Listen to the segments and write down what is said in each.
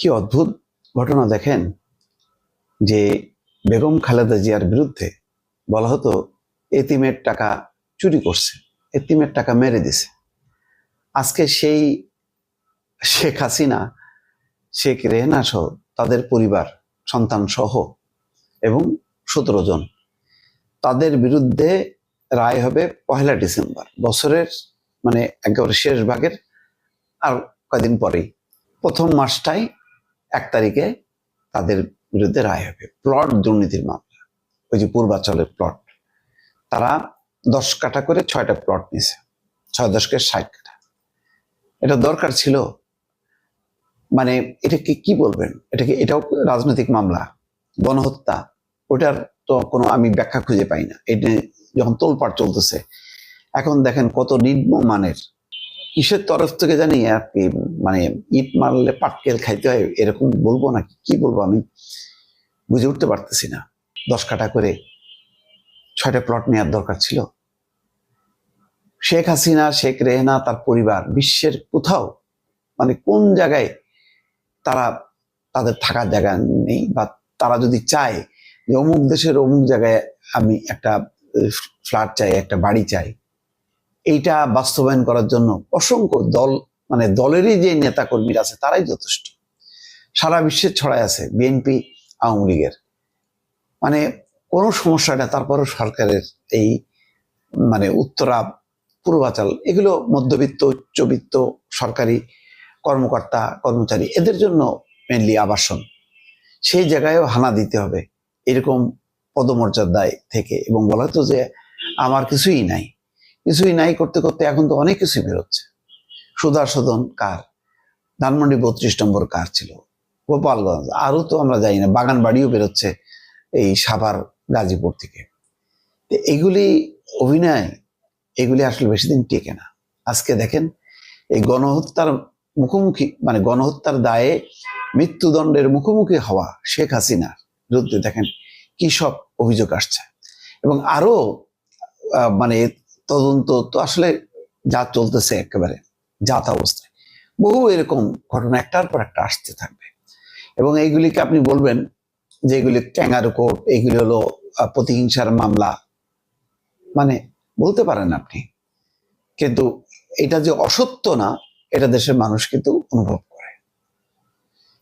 কি অদ্ভুত ঘটনা দেখেন যে বেগম খালেদা জিয়ার বিরুদ্ধে বলা হতো, এতিমের টাকা চুরি করছে, এতিমের টাকা মেরে দিছে। আজকে সেই শেখ হাসিনা, শেখ রেহনা সহ তাদের পরিবার, সন্তান সহ এবং সতেরো জন, তাদের বিরুদ্ধে রায় হবে পহেলা ডিসেম্বর, বছরের মানে একেবারে শেষ ভাগের আর কয়দিন পরেই। প্রথম মাসটাই এক তারিখে তাদের বিরুদ্ধে রায় হবে। প্লট দুর্নীতির মামলা। ওই যে পূর্বাচলের প্লট তারা দশ কাঠা করে ছয়টা প্লট নিছে ছয় দশকে ষাট কাঠা। এটা দরকার ছিল। মানে এটাকে কি বলবেন? এটাকে এটাও রাজনৈতিক মামলা। গণহত্যা। ওটার তো কোনো আমি ব্যাখ্যা খুঁজে পাই না। এটা যখন তোলপাড় চলতেছে। এখন দেখেন কত নিম্ন মানের কিসের তরফ থেকে জানি আর কি মানে ইট মারলে পাটকেল খাইতে হয়, এরকম বলব না কি বলব আমি? বুঝে উঠতে পারতেছি না। দশ কাটা করে ছয়টা প্লট নেওয়ার দরকার ছিল। শেখ হাসিনা, শেখ রেহনা, তার পরিবার, বিশ্বের কোথাও মানে কোন জায়গায় তারা তাদের থাকার জায়গা নেই বা তারা যদি চায় যে অমুক দেশের অমুক জায়গায় আমি একটা ফ্ল্যাট চাই, একটা বাড়ি চাই এইটা বাস্তবায়ন করার জন্য অসংখ্য দল মানে দলেরই যে নেতা কর্মীরা আছে, তারাই যথেষ্ট। সারা বিশ্বে ছড়ায় আছে বিএনপি, আওয়ামী লীগের। মানে কোনো সমস্যা না তারপরও সরকারের এই মানে উত্তরা, পূর্বাচল, এগুলো মধ্যবিত্ত, উচ্চবিত্ত, সরকারি কর্মকর্তা, কর্মচারী, এদের জন্য মেনলি আবাসন। সেই জায়গায়ও হানা দিতে হবে, এরকম পদমর্যাদায় থেকে। এবং বলা হতো যে, আমার কিছুই নাই। কিছুই নাই করতে করতে এখন তো অনেক কিছুই বেরোচ্ছে। সুদাসদন কার? ধানমন্ডি বত্রিশ নম্বর কার ছিল? গোপালগঞ্জ। আরও তো আমরা জানি না বাগান বাড়িও বেরোচ্ছে এই সাভার গাজীপুর থেকে। এগুলি অভিনয় এগুলি আসলে বেশি দিন টেকে না। আজকে দেখেন এই গণহত্যার মুখোমুখি মানে গণহত্যার দায়ে মৃত্যুদণ্ডের মুখোমুখি হওয়া শেখ হাসিনার বিরুদ্ধে দেখেন কি সব অভিযোগ আসছে। এবং আরও আহ, মানে তদন্ত তো আসলে যা চলতেছে একেবারে জাত অবস্থায়। বহু এরকম ঘটনা একটার পর একটা আসতে থাকবে। এবং এইগুলিকে আপনি বলবেন যে এগুলি ক্যাঙ্গারু কোর্ট, এইগুলি হলো প্রতিহিংসার মামলা। মানে বলতে পারেন আপনি। কিন্তু এটা যে অসত্য না, এটা দেশের মানুষ কিন্তু অনুভব করে।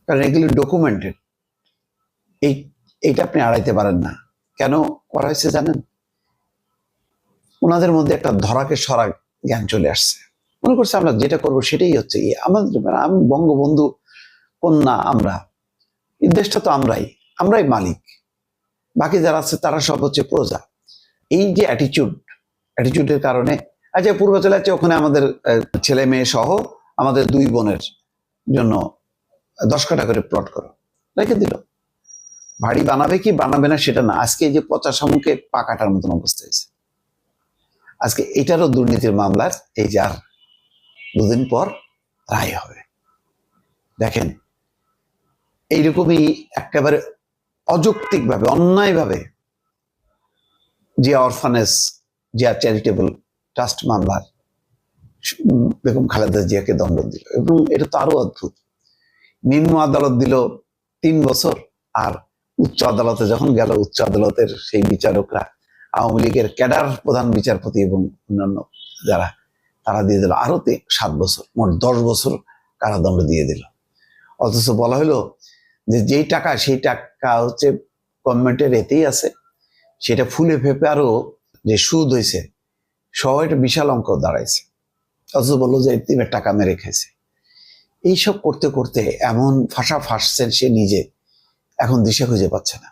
কারণ এগুলি ডকুমেন্টেড এই এটা আপনি আড়াইতে পারেন না। কেন? করা হয়েছে জানেন? ওনাদের মধ্যে একটা ধরাকে সরা জ্ঞান চলে আসছে। মনে করছে আমরা যেটা করব সেটাই হচ্ছে। আমাদের মানে আমি বঙ্গবন্ধু কন্যা আমরা, এই দেশটা তো আমরাই আমরাই মালিক। বাকি যারা আছে তারা সব হচ্ছে প্রজা। এই যে অ্যাটিচিউড অ্যাটিচিউডের কারণে আচ্ছা পূর্বাচলে আছে ওখানে আমাদের ছেলে মেয়ে সহ আমাদের দুই বোনের জন্য দশ কাটা করে প্লট করো। রেখে দিল। বাড়ি বানাবে কি বানাবে না সেটা না। আজকে এই যে পচা শামুকে পাকাটার মতন অবস্থা হয়েছে। আজকে এটারও দুর্নীতির মামলার এই যার দুদিন পর রায় হবে। দেখেন, এইরকমই একেবারে অযৌক্তিকভাবে, অন্যায়ভাবে Zia orphanage, Zia charitable trust মামলার বেগম খালেদা জিয়াকে দণ্ড দিল এবং এটা তো আরও অদ্ভুত। নিম্ন আদালত দিল তিন বছর আর উচ্চ আদালতে যখন গেল, উচ্চ আদালতের সেই বিচারকরা আওয়ামী লীগের ক্যাডার প্রধান বিচারপতি এবং অন্যান্য যারা, তারা দিয়ে দিল আরও সাত বছর, মোট দশ বছর কারাদণ্ড দিয়ে দিল। অথচ বলা হলো যে যেই টাকা, সেই টাকা হচ্ছে গভর্নমেন্টের এতেই আছে, সেটা ফুলে ফেপে আরও যে সুদ হয়েছে সহ একটা বিশাল অঙ্ক দাঁড়াইছে। অথচ বলল যে এতিমের টাকা মেরে খেয়েছে এইসব করতে করতে এমন ফাঁসা ফাঁসছেন সে নিজে, এখন দিশা খুঁজে পাচ্ছে না।